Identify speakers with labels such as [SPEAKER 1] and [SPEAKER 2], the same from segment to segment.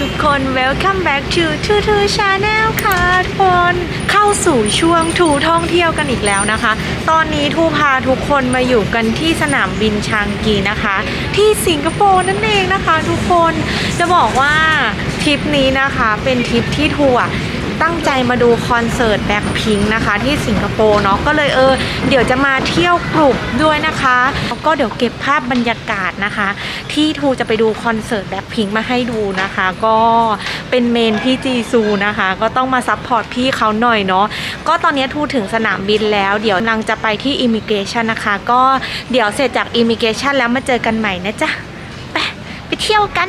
[SPEAKER 1] ทุกคน welcome back to to to channel ค่ะทุกคนเข้าสู่ช่วงทูท่องเที่ยวกันอีกแล้วนะคะ ตอนนี้ทูพาทุกคนมาอยู่กันที่สนามบินชางกีนะคะ ที่สิงคโปร์นั่นเองนะคะ ทุกคนจะบอกว่าทริปนี้นะคะเป็นทริปที่ทัวร์ ตั้งใจมาดูคอนเสิร์ตแบ็คพิงนะคะที่สิงคโปร์เนาะก็เลยเออเดี๋ยวจะมาเที่ยวกลุ่มด้วยนะคะแล้วก็เดี๋ยวเก็บภาพบรรยากาศนะคะ ที่ทูจะไปดูคอนเสิร์ตแบ็คพิงมาให้ดูนะคะ ก็เป็นเมนพี่จีซูนะคะ ก็ต้องมาซัพพอร์ตพี่เขาหน่อยเนาะก็ตอนนี้ทูถึงสนามบินแล้ว เดี๋ยวนางจะไปที่อิมิเกชันนะคะ ก็เดี๋ยวเสร็จจากอิมิเกชันแล้วมาเจอกันใหม่นะจ๊ะไปไปเที่ยวกัน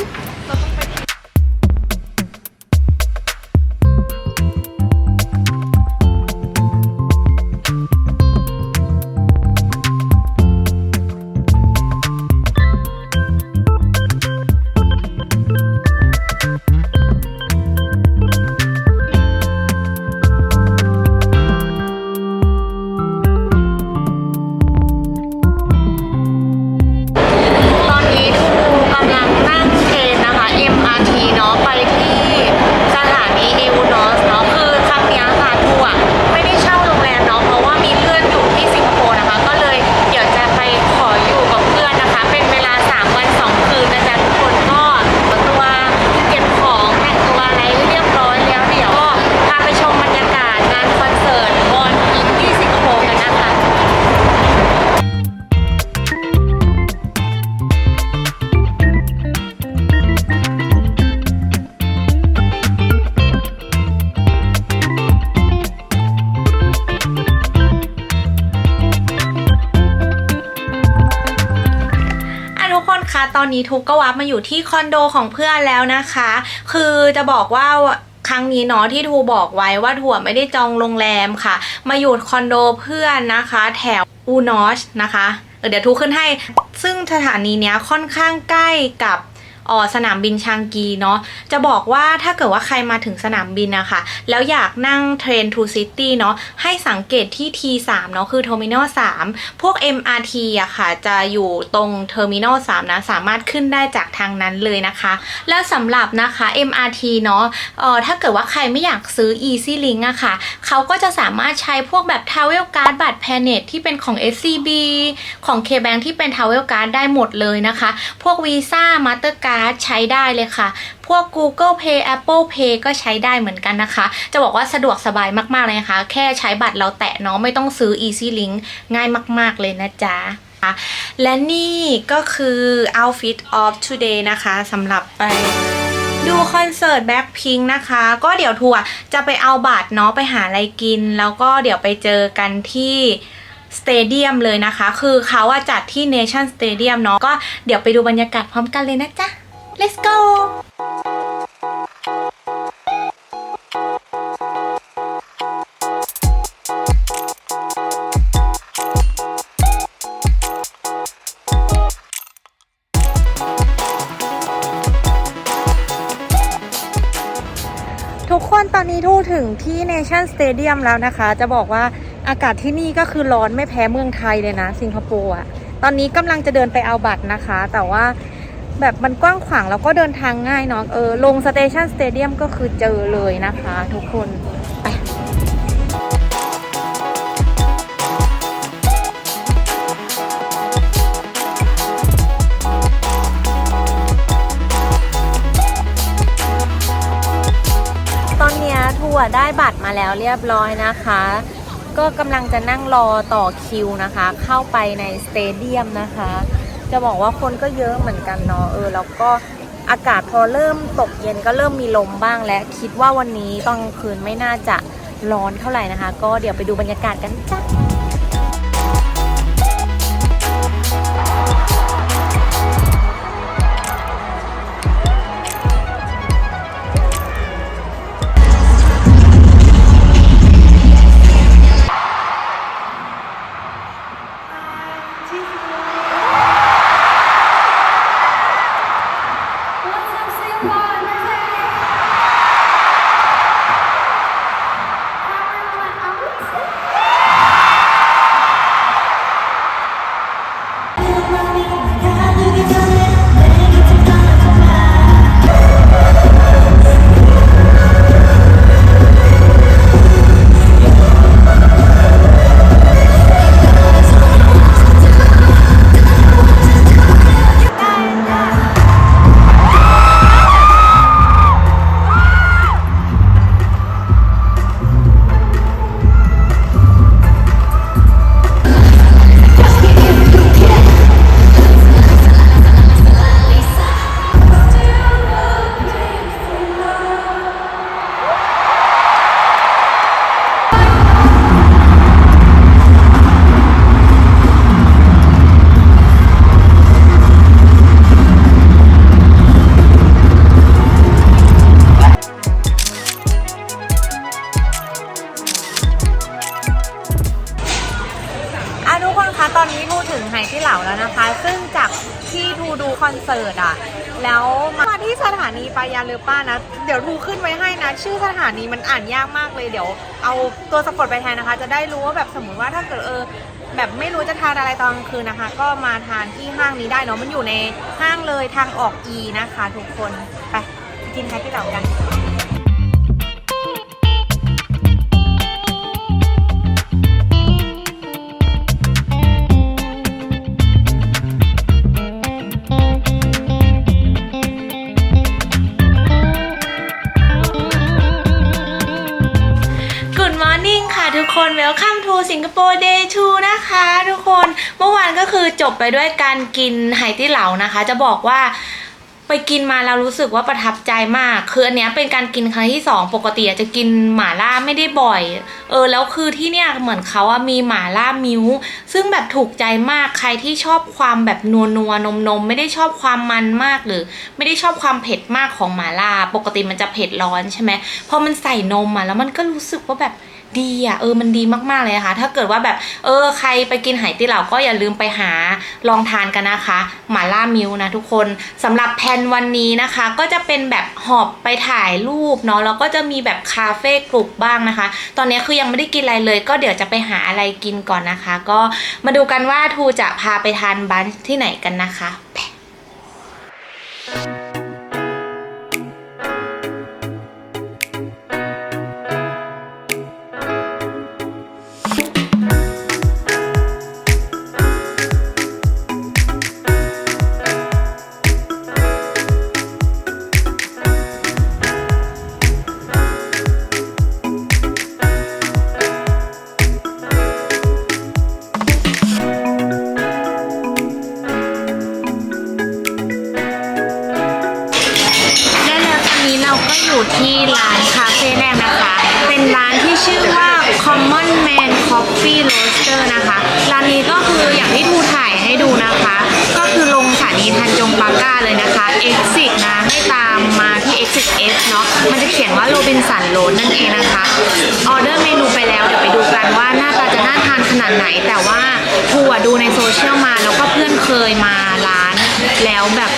[SPEAKER 1] ทุกก็วับมาอยู่ที่คอนโดของเพื่อนแล้วนะคะ คือจะบอกว่าครั้งนี้เนาะที่ทูบอกไว้ว่าทัวไม่ได้จองโรงแรมค่ะ มาอยู่คอนโดเพื่อนนะคะ แถวอูนอชนะคะเออเดี๋ยวทูขึ้นให้ ซึ่งสถานีเนี้ยค่อนข้างใกล้กับ อ๋อสนามบินชางกีเนาะจะบอกว่าถ้าเกิดว่าใครมาถึงสนามบินนะคะแล้วอยากนั่งเทรนทูซิตี้เนาะให้สังเกตที่ T3 เนาะคือเทอร์มินอล3พวก MRT อะค่ะ จะอยู่ตรงเทอร์มินอล3นะ สามารถขึ้นได้จากทางนั้นเลยนะคะ แล้วสำหรับนะคะ MRT เนาะเออถ้าเกิดว่าใครไม่อยากซื้อ Easy Link อะค่ะ เขาก็จะสามารถใช้พวกแบบ Travel Card บัตร Planet ที่เป็นของ SCB ของ KBank ที่เป็น Travel Card ได้หมดเลยนะคะ พวก Visa Mastercard ใช้ได้เลยค่ะ พวก Google Pay Apple Pay ก็ใช้ได้เหมือนกันนะคะ จะบอกว่าสะดวกสบายมากๆเลยนะคะ แค่ใช้บัตรเราแตะเนาะไม่ต้องซื้อ Easy Link ง่ายมาก ๆ เลยนะจ๊ะและนี่ก็คือ outfit of today นะคะสำหรับไปดูคอนเสิร์ตแบ็คพิงนะคะ ก็เดี๋ยวทัวร์จะไปเอาบัตรเนาะไปหาอะไรกิน แล้วก็เดี๋ยวไปเจอกันที่สเตเดียมเลยนะคะ คือเขาว่าจัดที่ Nation Stadium เนาะก็เดี๋ยวไปดูบรรยากาศพร้อมกันเลยนะจ๊ะ let's go ทุกคนตอนนี้ทูถึงที่ Nation Stadium แล้วนะคะ จะบอกว่าอากาศที่นี่ก็คือร้อนไม่แพ้เมืองไทยเลยนะ สิงคโปร์อะตอนนี้กำลังจะเดินไปเอาบัตรนะคะ แต่ว่า แบบมันกว้างขวางแล้วก็เดินทางง่ายเนาะเออลง Station Stadium ก็คือเจอเลยนะคะทุกคนไปตอนเนี้ยทัวร์ได้บัตรมาแล้วเรียบร้อยนะคะ ก็กำลังจะนั่งรอต่อคิวนะคะ เข้าไปในสเตเดียมนะคะ จะบอกว่าคนก็เยอะเหมือนกันเนาะเออแล้วก็อากาศพอเริ่มตกเย็นก็เริ่มมีลมบ้างและคิดว่าวันนี้ตอนกลางคืนไม่น่าจะร้อนเท่าไหร่นะคะ ก็เดี๋ยวไปดูบรรยากาศกันจ้ะ อป้านะ เดี๋ยวทูขึ้นไว้ให้นะ ชื่อสถานีมันอ่านยากมากเลยเดี๋ยว เอาตัวสะกดไปแทนนะคะ จะได้รู้ว่าแบบสมมติว่าถ้าเกิดเออแบบไม่รู้จะทานอะไรตอนกลางคืนนะคะ ก็มาทานที่ห้างนี้ได้เนาะมันอยู่ในห้างเลยทางออกอีนะคะ ทุกคนไปกินแค่ที่เรากัน to Singapore Day 2นะคะทุกคนเมื่อวานก็คือจบไปด้วยการกินไหตี้เหลานะคะ จะบอกว่าไปกินมาแล้วรู้สึกว่าประทับใจมาก คืออันเนี้ยเป็นการกินครั้งที่สองปกติจะกินหม่าล่าไม่ได้บ่อย เออแล้วคือที่เนี่ยเหมือนเขาอะมีหม่าล่ามิ้วซึ่งแบบถูกใจมากใครที่ชอบความแบบนัวนัวนมนมไม่ได้ชอบความมันมากหรือ ไม่ได้ชอบความเผ็ดมากของหม่าล่า ปกติมันจะเผ็ดร้อนใช่ไหมพอมันใส่นมมาแล้วมันก็รู้สึกว่าแบบ ดีอะเออมันดีมากๆเลยนะคะถ้าเกิดว่าแบบเออใครไปกินไหตี้เหล่าก็อย่าลืมไปหาลองทานกันนะคะหม่าล่ามิวนะทุกคนสำหรับแพนวันนี้นะคะ ก็จะเป็นแบบหอบไปถ่ายรูปเนาะแล้วก็จะมีแบบคาเฟ่กลุ่มบ้างนะคะ ตอนนี้คือยังไม่ได้กินอะไรเลย ก็เดี๋ยวจะไปหาอะไรกินก่อนนะคะ ก็มาดูกันว่าทูจะพาไปทานบันที่ไหนกันนะคะไป Coffee Roaster นะคะ ร้านนี้ก็คืออย่างที่ทูถ่ายให้ดูนะคะ ก็คือลงสถานีทันจงปาก้าเลยนะคะ Exit นะ ให้ตามมาที่ Exit F เนาะ มันจะเขียนว่าโรบินสันโรนนั่นเองนะคะ ออเดอร์เมนูไปแล้ว เดี๋ยวไปดูกันว่าหน้าตาจะน่าทานขนาดไหน แต่ว่าทูอะดูในโซเชียลมา แล้วก็เพื่อนเคยมาร้าน แล้วแบบ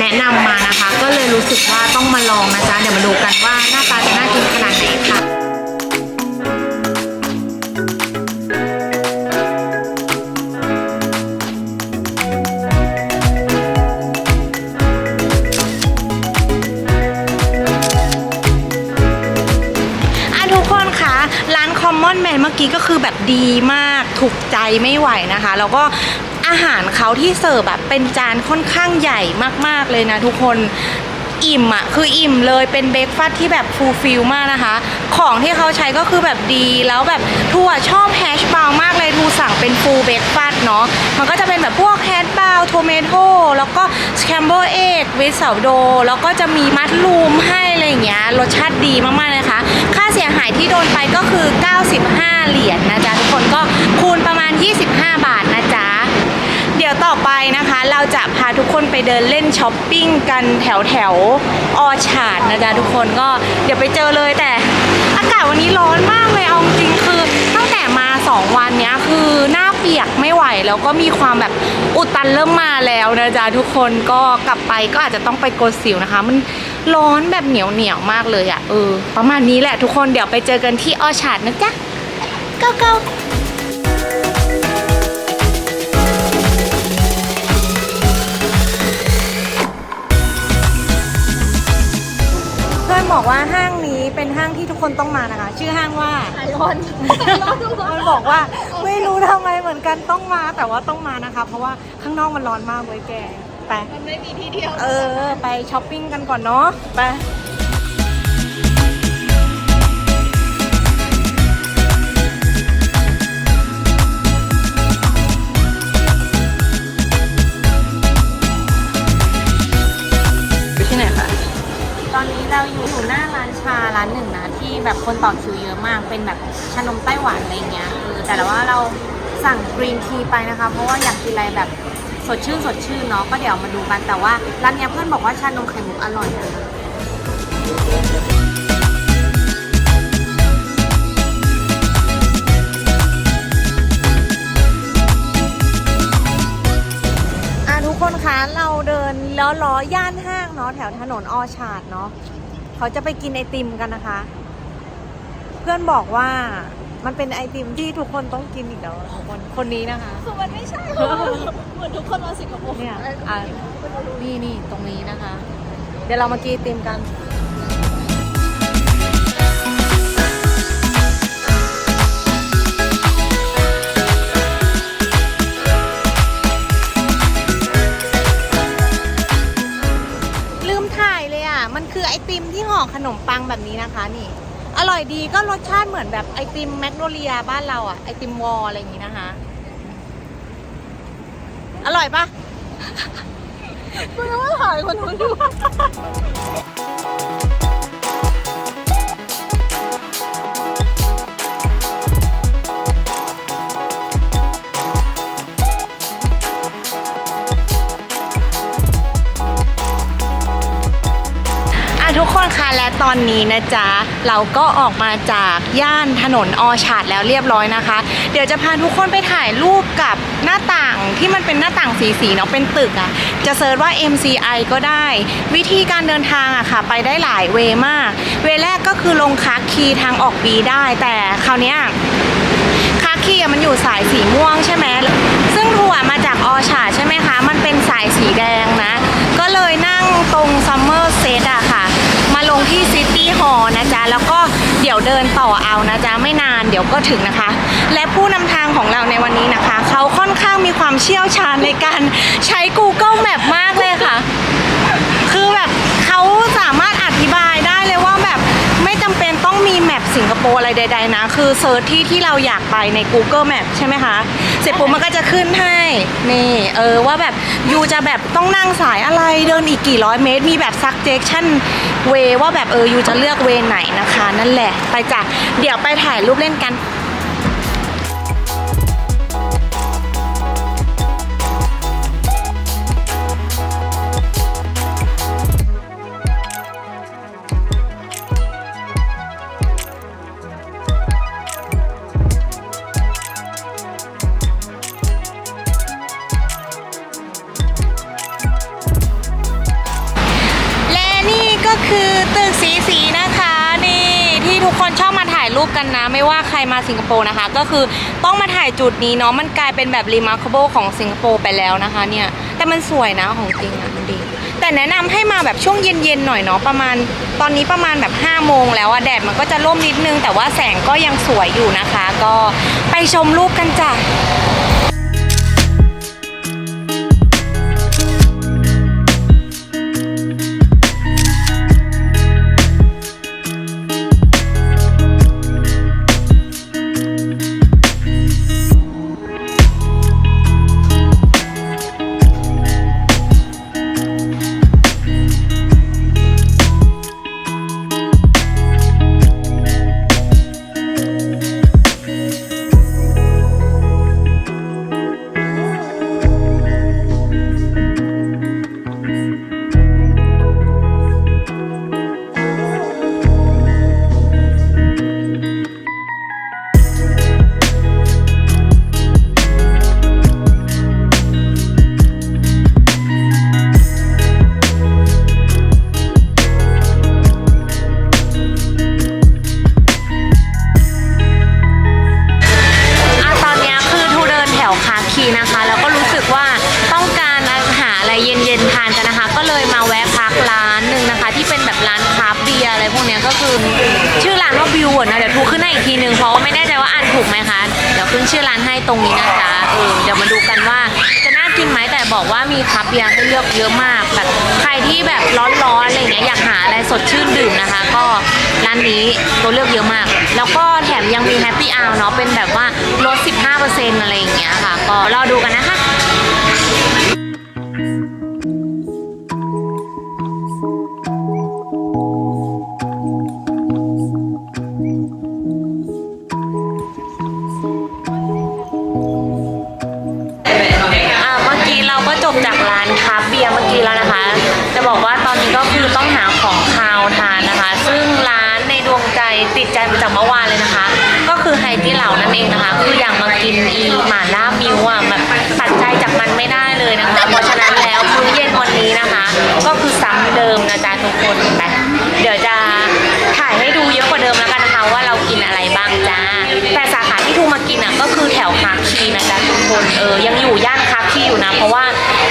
[SPEAKER 1] แนะนำมานะคะ ก็เลยรู้สึกว่าต้องมาลองนะจ๊ะ เดี๋ยวมาดูกันว่าหน้าตาจะน่ากินขนาดไหนค่ะ กี้ก็คือแบบดีมากถูกใจไม่ไหวนะคะ แล้วก็อาหารเขาที่เสิร์ฟแบบเป็นจานค่อนข้างใหญ่มากๆเลยนะทุกคนอิ่มอะคืออิ่มเลยเป็นเบรกฟาสที่แบบฟูลฟิลมากนะคะ ของที่เขาใช้ก็คือแบบดีแล้วแบบทัวชอบแฮชบราวมากเลยทูสั่งเป็นฟูลเบรกฟาสเนาะมันก็จะเป็นแบบพวกแฮชบราวโทเมโต้แล้วก็สแคมเบิลเอ็กวิสเซาโด แล้วก็จะมีมัดรูมให้อะไรอย่างเงี้ยรสชาติดีมากๆนะคะค่า เสียหายที่โดนไปก็คือ 95 เหรียญนะจ๊ะทุกคนก็คูณประมาณ 25 บาทนะจ๊ะ เดี๋ยวต่อไปนะคะเราจะพาทุกคนไปเดินเล่นช้อปปิ้งกันแถวแถวออชาร์ดนะจ๊ะทุกคนก็เดี๋ยวไปเจอเลยแต่อากาศวันนี้ร้อนมากเลยเอาจริงคือตั้งแต่มา 2 วันนี้คือหน้าเปียกไม่ไหวแล้วก็มีความแบบอุดตันเริ่มมาแล้วนะจ๊ะทุกคนก็กลับไปก็อาจจะต้องไปโกนสิวนะคะมัน ร้อนแบบเหนียวเหนียวๆมากเลยอะ่ะเออประมาณนี้แหละทุกคนเดี๋ยวไปเจอกันที่ออชาร์ดนะจ๊ะ go go เพื่อนบอกว่าห้างนี้เป็นห้างที่ทุกคนต้องมานะคะ ชื่อห้างว่า
[SPEAKER 2] ร้อนร้อนทุกคน
[SPEAKER 1] มันบอกว่าไม่รู้ทำไมเหมือนกันต้องมาแต่ว่าต้องมานะคะ เพราะว่าข้างนอกมันร้อนมากเว้ยแก ไป
[SPEAKER 2] มันไม่มีที่เที่ยว
[SPEAKER 1] เออ ไปช้อปปิ้งกันก่อนเนาะ ไปอยู่ที่ไหนคะตอนนี้เราอยู่อยู่หน้าร้านชาร้านหนึ่งนะ ที่แบบคนต่อคิวเยอะมากเป็นแบบชานมไต้หวันอะไรเงี้ยเออแต่ว่าเราสั่งกรีนทีไปนะคะ เพราะว่าอยากกินอะไรแบบ สดชื่นสดชื่นเนาะก็เดี๋ยวมาดูกันแต่ว่าร้านเนี้ยเพื่อนบอกว่าชานมไข่มุกอร่อยนะอะทุกคนคะเราเดินล้อล้อย่านห้างเนาะแถวถนนออชาดเนาะเขาจะไปกินไอติมกันนะคะ เพื่อนบอกว่า มันเป็นไอติมที่ทุกคนต้องกินอีกแล้วทุกคนคนนี้นะคะ
[SPEAKER 2] คือมันไม่ใช่เหรอเหมือนทุกคนมาสิงคโปร์
[SPEAKER 1] เนี่ย
[SPEAKER 2] อะไร
[SPEAKER 1] อะนี่นี่ตรงนี้นะคะ เดี๋ยวเรามากินไอติมกันลืมถ่ายเลยอะ มันคือไอติมที่ห่อขนมปังแบบนี้นะคะนี่ อร่อยดีก็รสชาติเหมือนแบบไอติมแมกโนเลียบ้านเราอะไอติมวอลอะไรอย่างงี้นะคะ อร่อยปะ
[SPEAKER 2] คุณว่าถ่ายคนนู้นดู
[SPEAKER 1] คนคะและตอนนี้นะจ๊ะ เราก็ออกมาจากย่านถนนออชาดแล้วเรียบร้อยนะคะ เดี๋ยวจะพาทุกคนไปถ่ายรูปกับหน้าต่างที่มันเป็นหน้าต่างสีๆเนาะเป็นตึกอะ่ะ จะเซิร์ชว่า MCI ก็ได้ วิธีการเดินทางอะค่ะ ไปได้หลายเวมาก เวแรกก็คือลงคาคีทางออกบีได้ แต่คราวนี้คาคีมันอยู่สายสีม่วงใช่ไหมซึ่งทัวร์มาจากออชาดใช่ไหมคะ มันเป็นสายสีแดงนะ ก็เลยนั่งตรงซัมเมอร์เซตอะค่ะ มาลงที่ซิตี้ฮอลล์ นะจ๊ะแล้วก็เดี๋ยวเดินต่อเอานะจ๊ะไม่นานเดี๋ยวก็ถึงนะคะ และผู้นำทางของเราในวันนี้นะคะ เขาค่อนข้างมีความเชี่ยวชาญในการใช้ Google Map มากเลยค่ะ คือแบบเขาสามารถอธิบาย เลยว่าแบบไม่จำเป็นต้องมีแมปสิงคโปร์อะไรใด ๆ นะ คือเซิร์ชที่ที่เราอยากไปใน Google Map ใช่ไหมคะ เสร็จปุ๊บมันก็จะขึ้นให้นี่เออว่าแบบยูจะแบบต้องนั่งสายอะไรเดินอีกกี่ร้อยเมตร มีแบบ suggestion way ว่าแบบเออยูจะเลือกเวไหนนะคะ นั่นแหละไปจ้ะเดี๋ยวไปถ่ายรูปเล่นกัน มาใครมาสิงคโปร์นะคะ ก็คือต้องมาถ่ายจุดนี้เนาะมันกลายเป็นแบบ remarkable ของสิงคโปร์ไปแล้วนะคะเนี่ยแต่มันสวยนะของจริงอะมันดี แต่แนะนำให้มาแบบช่วงเย็นๆหน่อยเนาะประมาณ ตอนนี้ประมาณแบบ5โมงแล้วอะแดดมันก็จะร่มนิดนึง แต่ว่าแสงก็ยังสวยอยู่นะคะ ก็ไปชมรูปกันจ้ะ ชื่อร้านให้ตรงนี้นะจ๊ะเออเดี๋ยวมาดูกันว่าจะน่ากินไหมแต่บอกว่ามีคับเบียร์ให้เลือกเยอะมากแบบใครที่แบบร้อนๆอะไรเงี้ยอยากหาอะไรสดชื่นดื่มนะคะ ก็ร้านนี้ตัวเลือกเยอะมาก แล้วก็แถมยังมีแฮปปี้อาร์เนาะเป็นแบบว่าลด 15%อะไรอย่างเงี้ยค่ะ ก็รอดูกันนะคะ บียร์เมื่อกี้แล้วนะคะ จะบอกว่าตอนนี้ก็คือต้องหาของคาวทานนะคะ ซึ่งร้าน ในดวงใจติดใจมาจากเมื่อวานเลยนะคะ ก็คือไฮตี้เหล่านั่นเองนะคะ คืออยากมากินอีหม่าล่ามิวอะแบบตัดใจจากมันไม่ได้เลยนะคะ เพราะฉะนั้นแล้วมื้อเย็นวันนี้นะคะ ก็คือซ้ำเดิมนะจ๊ะทุกคนไปเดี๋ยวจะถ่ายให้ดูเยอะกว่าเดิมแล้วกันนะคะ ว่าเรากินอะไรบ้างจ้าแต่สาขาที่ทูมากินอะก็คือแถวคาคีนะจ๊ะทุกคนเออยังอยู่ย่านคาคีอยู่นะ เพราะว่า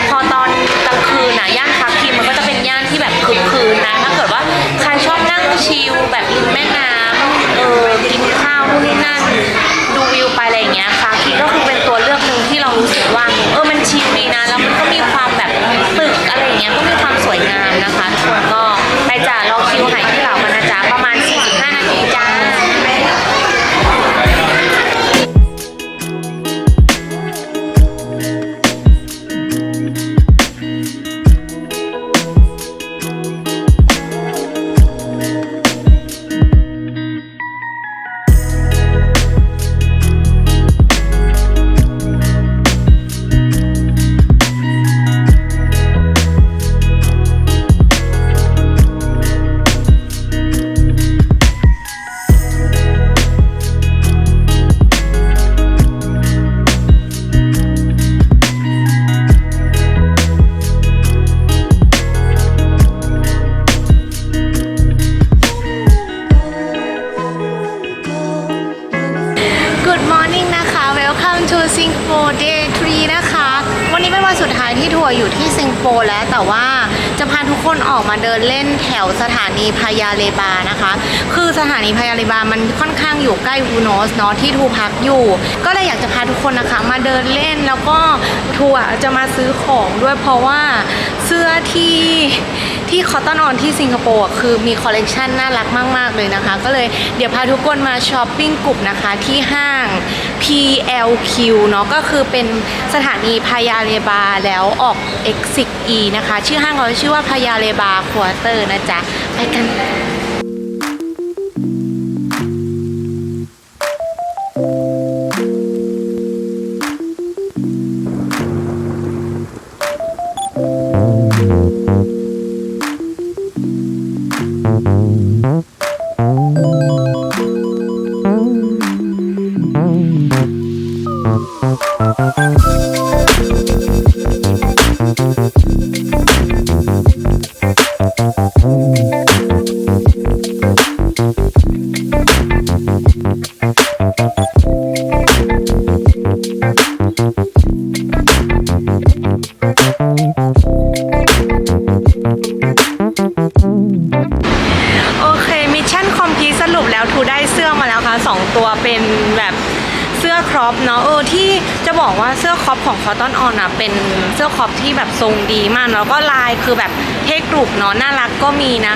[SPEAKER 1] พอตอนกลางคืนน่ะย่านคาคีมันก็จะเป็นย่านที่แบบคึกคืนนะถ้าเกิดว่าใครชอบนั่งชิลแบบริมแม่น้ำเออกินข้าวนู่นนี่นั่นดูวิวไปอะไรอย่างเงี้ยค่ะคีก็คือเป็นตัวเลือกหนึ่งที่เรารู้สึกว่าเออมันชิลดีนะแล้วมันก็มีความแบบตึกอะไรอย่างเงี้ยก็มีความสวยงามนะคะทุกคนก็ไปจ่ารอคิวหายที่เหล่ากันนะจ๊ะประมาณ45นาทีจ้า Good morning นะคะ Welcome to Singapore Day 3 นะคะ วันนี้เป็นวันสุดท้ายที่ทัวร์อยู่ที่สิงคโปร์แล้วแต่ว่า จะพาทุกคนออกมาเดินเล่นแถวสถานีพายาเลบานะคะ คือสถานีพายาเลบามันค่อนข้างอยู่ใกล้ฮูโนสเนาะที่ทูพักอยู่ ก็เลยอยากจะพาทุกคนนะคะ มาเดินเล่นแล้วก็ทัวร์จะมาซื้อของด้วยเพราะว่าเสื้อที่ที่คอตตอนออนที่สิงคโปร์คือมีคอลเลกชันน่ารักมาก ๆ เลยนะคะ ก็เลยเดี๋ยวพาทุกคนมาช้อปปิ้งกลุ่มนะคะที่ห้าง PLQ เนาะก็คือเป็นสถานีพายาเลบาแล้วออก Exit E นะคะ ชื่อห้างเขาชื่อว่าพายาเลบาควอเตอร์นะจ๊ะ ไปกัน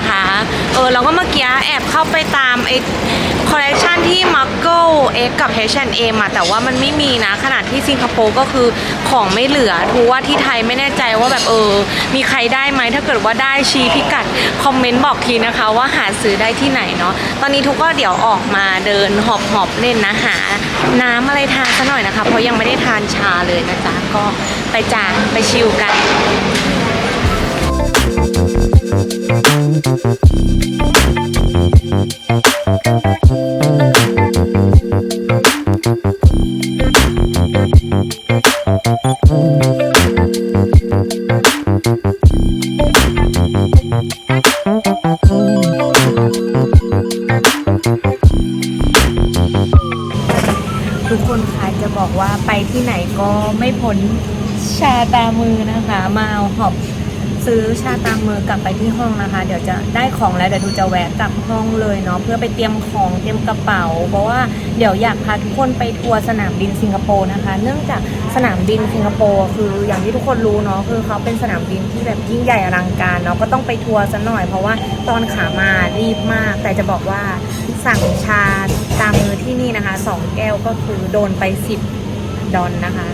[SPEAKER 1] นะคะ เออแล้วก็เมื่อกี้แอบเข้าไปตามไอ้คอลเลคชันที่ m a r g o X กับ H&M อะแต่ว่ามันไม่มีนะ ขนาดที่สิงคโปร์ก็คือของไม่เหลือทูว่าที่ไทยไม่แน่ใจว่าแบบเออ มีใครได้ไหมถ้าเกิดว่าได้ชี้พิกัด คอมเมนต์บอกทีนะคะว่าหาซื้อได้ที่ไหนเนาะตอนนี้ทุกก็เดี๋ยวออกมาเดินหอบหอบเล่นนะหา น้ำอะไรทานซะหน่อยนะคะ เพราะยังไม่ได้ทานชาเลยนะจ๊ะก็ไปจ้าไปชิลกัน ทุกคนคะจะบอกว่าไปที่ไหนก็ไม่พ้นชาตามือนะคะ มาเอาหอบ ซื้อชาตามมือกลับไปที่ห้องนะคะ เดี๋ยวจะได้ของแล้วเดี๋ยวดูจะแวะกลับห้องเลยเนาะเพื่อไปเตรียมของเตรียมกระเป๋า เพราะว่าเดี๋ยวอยากพาทุกคนไปทัวร์สนามบินสิงคโปร์นะคะ เนื่องจากสนามบินสิงคโปร์คืออย่างที่ทุกคนรู้เนาะคือเขาเป็นสนามบินที่แบบยิ่งใหญ่อลังการเนาะก็ต้องไปทัวร์ซะหน่อย เพราะว่าตอนขามารีบมาก แต่จะบอกว่าสั่งชาตามมือที่นี่นะคะสองแก้วก็คือโดนไปสิบดอนนะคะ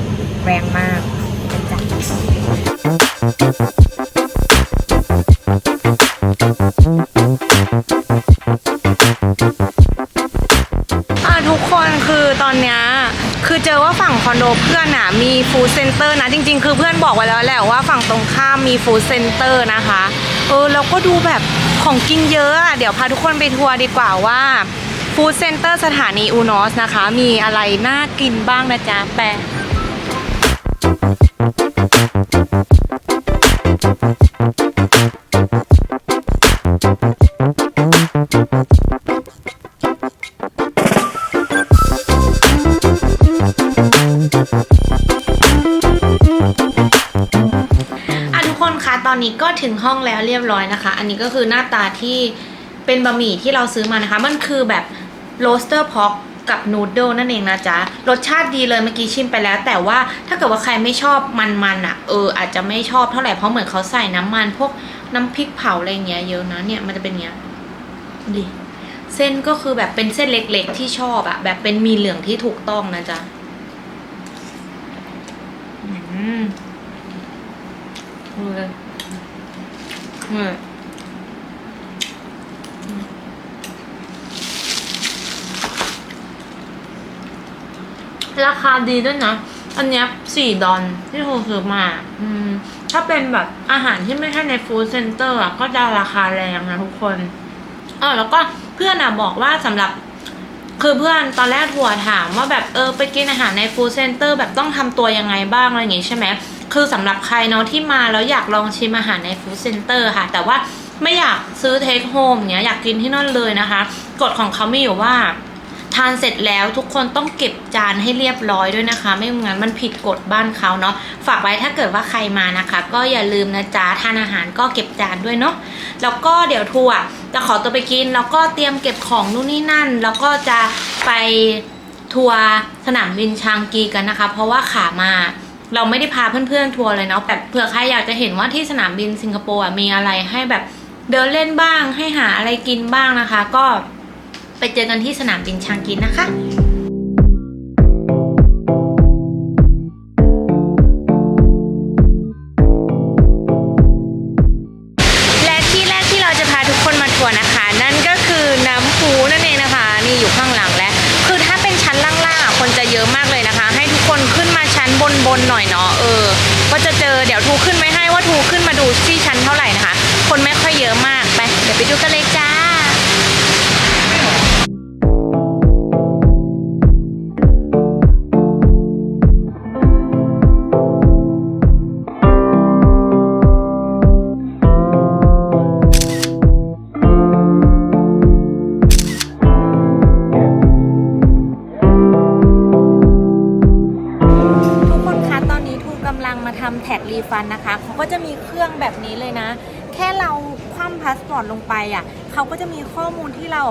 [SPEAKER 1] แรงมากเป็นจ้ะอะ อนโดเพื่อนอะมีฟู้ดเซ็นเตอร์นะ จริง ๆ คือเพื่อนบอกไว้แล้วแหละว่าฝั่งตรงข้ามมีฟู้ดเซ็นเตอร์นะคะเออแล้วก็ดูแบบของกินเยอะอะเดี๋ยวพาทุกคนไปทัวร์ดีกว่าว่าฟู้ดเซ็นเตอร์สถานีอูนอสนะคะ มีอะไรน่ากินบ้างนะจ๊ะแปะ นี้ก็ถึงห้องแล้วเรียบร้อยนะคะ อันนี้ก็คือหน้าตาที่เป็นบะหมี่ที่เราซื้อมานะคะ มันคือแบบโรสเตอร์พ็อกกับนูดเดิลนั่นเองนะจ๊ะ รสชาติดีเลยเมื่อกี้ชิมไปแล้ว แต่ว่าถ้าเกิดว่าใครไม่ชอบมันๆอะ เอออาจจะไม่ชอบเท่าไหร่เพราะเหมือนเขาใส่น้ำมัน พวกน้ำพริกเผาอะไรเงี้ยเยอะนะเนี่ยมันจะเป็นเงี้ยดิเส้นก็คือแบบเป็นเส้นเล็กๆที่ชอบอะแบบเป็นมีเหลืองที่ถูกต้องนะจ๊ะอืมเลย เลยราคาดีด้วยนะ อันเนี้ยสี่ดอลที่โฮซื้อมา อืม ถ้าเป็นแบบอาหารที่ไม่ใช่ในฟู้ดเซ็นเตอร์อะ ก็จะราคาแรงนะทุกคนเออแล้วก็เพื่อนอะบอกว่าสำหรับ คือเพื่อนตอนแรกทัวร์ถามว่าแบบเออไปกินอาหารในฟู้ดเซ็นเตอร์แบบต้องทำตัวยังไงบ้างอะไรอย่างงี้ใช่ไหม คือสำหรับใครเนาะที่มาแล้วอยากลองชิมอาหารในฟู้ดเซ็นเตอร์ค่ะ แต่ว่าไม่อยากซื้อเทคโฮมเนี้ยอยากกินที่นั่นเลยนะคะ กฎของเขาไม่อยู่ว่าทานเสร็จแล้วทุกคนต้องเก็บจานให้เรียบร้อยด้วยนะคะ ไม่งั้นมันผิดกฎบ้านเขาเนาะฝากไว้ถ้าเกิดว่าใครมานะคะ ก็อย่าลืมนะจ๊ะทานอาหารก็เก็บจานด้วยเนาะแล้วก็เดี๋ยวทัวร์จะขอตัวไปกิน แล้วก็เตรียมเก็บของนู่นนี่นั่น แล้วก็จะไปทัวร์สนามบินชางกีกันนะคะ เพราะว่าขามา เราไม่ได้พาเพื่อนๆทัวร์เลยเนาะแบบเผื่อใครอยากจะเห็นว่าที่สนามบินสิงคโปร์มีอะไรให้แบบเดินเล่นบ้างให้หาอะไรกินบ้างนะคะ ก็ไปเจอกันที่สนามบินชางกินนะคะ ไปดูกันเลยจ้า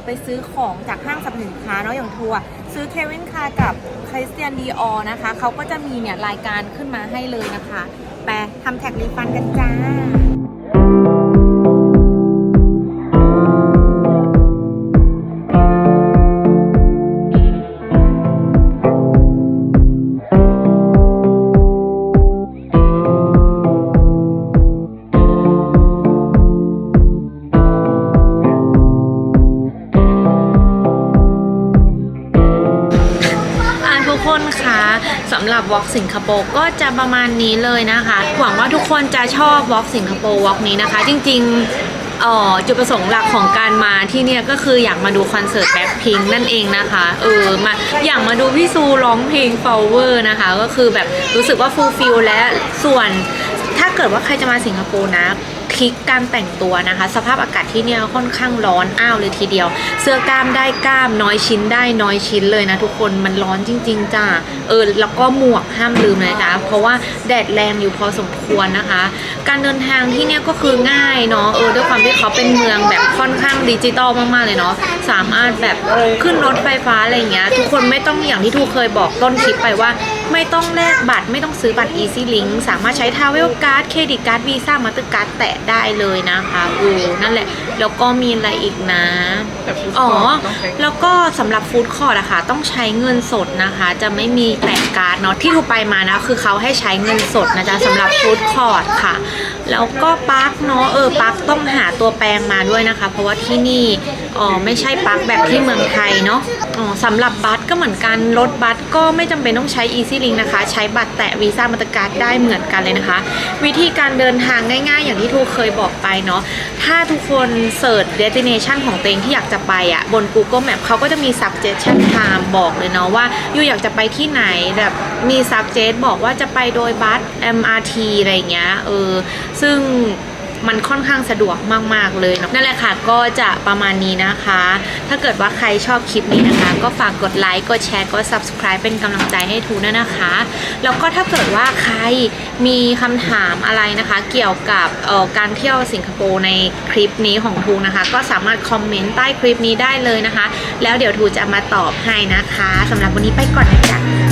[SPEAKER 1] ราไปซื้อของจากห้างสรรพสินค้าเนาะอย่างทัวร์ซื้อเควินคากับคริสเตียนดีออนะคะ เขาก็จะมีเนี่ยรายการขึ้นมาให้เลยนะคะ ไปทำแท็กรีฟันกันจ้า สิงคโปร์ก็จะประมาณนี้เลยนะคะ หวังว่าทุกคนจะชอบวอล์กสิงคโปร์วอล์กนี้นะคะ จริงๆเอ่อจุดประสงค์หลักของการมาที่เนี่ยก็คืออยากมาดูคอนเสิร์ตแบ็คพิงนั่นเองนะคะเออมาอยากมาดูพี่ซูร้องเพลง Flower นะคะ ก็คือแบบรู้สึกว่าฟูลฟิลและส่วนถ้าเกิดว่าใครจะมาสิงคโปร์นะ คลิกการแต่งตัวนะคะ สภาพอากาศที่เนี่ยค่อนข้างร้อนอ้าวเลยทีเดียว เสื้อกล้ามได้กล้ามน้อยชิ้นได้น้อยชิ้นเลยนะทุกคนมันร้อนจริง ๆจ้าเออแล้วก็หมวกห้ามลืมเลยนะเพราะว่าแดดแรงอยู่พอสมควรนะคะ การเดินทางที่เนี่ยก็คือง่ายเนาะเออด้วยความที่เขาเป็นเมืองแบบค่อนข้างดิจิตอลมากๆเลยเนาะสามารถแบบขึ้นรถไฟฟ้าอะไรเงี้ยทุกคนไม่ต้องอย่างที่ทูเคยบอกต้นคลิปไปว่า ไม่ต้องแลกบัตรไม่ต้องซื้อบัตร Easy Link สามารถใช้ทาวเวลการ์ดเครดิตการ์ดวีซ่ามาสเตอร์การ์ดแตะได้เลยนะคะโอ้นั่นแหละ แล้วก็มีอะไรอีกนะ
[SPEAKER 2] แต่ฟู้ด
[SPEAKER 1] อ๋อ
[SPEAKER 2] คอร์ทต้องใช้
[SPEAKER 1] แล้วก็สำหรับฟู้ดคอร์ดอะค่ะ ต้องใช้เงินสดนะคะ จะไม่มีแตกการ์ดเนาะที่ทูไปมานะ คือเขาให้ใช้เงินสดนะจ๊ะสำหรับฟู้ดคอร์ดค่ะ แล้วก็ปลั๊กเนาะเออปลั๊กต้องหาตัวแปลงมาด้วยนะคะ เพราะว่าที่นี่อ๋อไม่ใช่ปลั๊กแบบที่เมืองไทยเนาะอ๋อสำหรับบัสก็เหมือนกันรถบัสก็ไม่จำเป็นต้องใช้ Easy Link นะคะ ใช้บัตรแตะวีซ่ามาตรการดได้เหมือนกันเลยนะคะ วิธีการเดินทางง่าย ๆ อย่างที่ทูเคยบอกไปเนาะถ้าทุกคนเสิร์ช destination ของตัวเองที่อยากจะไปอะ่ะบน Google Map เขาก็จะมี suggestion time บอกเลยเนาะว่าอยู่อยากจะไปที่ไหนแบบมี suggest บอกว่าจะไปโดยบัส MRT อะไรอย่างเงี้ยเออซึ่ง มันค่อนข้างสะดวกมาก ๆ เลยเนาะนั่นแหละค่ะก็จะประมาณนี้นะคะ ถ้าเกิดว่าใครชอบคลิปนี้นะคะ ก็ฝากกดไลค์กดแชร์กด subscribe เป็นกำลังใจให้ทูด้วยนะคะ แล้วก็ถ้าเกิดว่าใครมีคำถามอะไรนะคะ เกี่ยวกับออการเที่ยวสิงคโปร์ในคลิปนี้ของทูนะคะ ก็สามารถคอมเมนต์ใต้คลิปนี้ได้เลยนะคะ แล้วเดี๋ยวทูจะมาตอบให้นะคะสำหรับวันนี้ไปก่อนนะจ๊ะ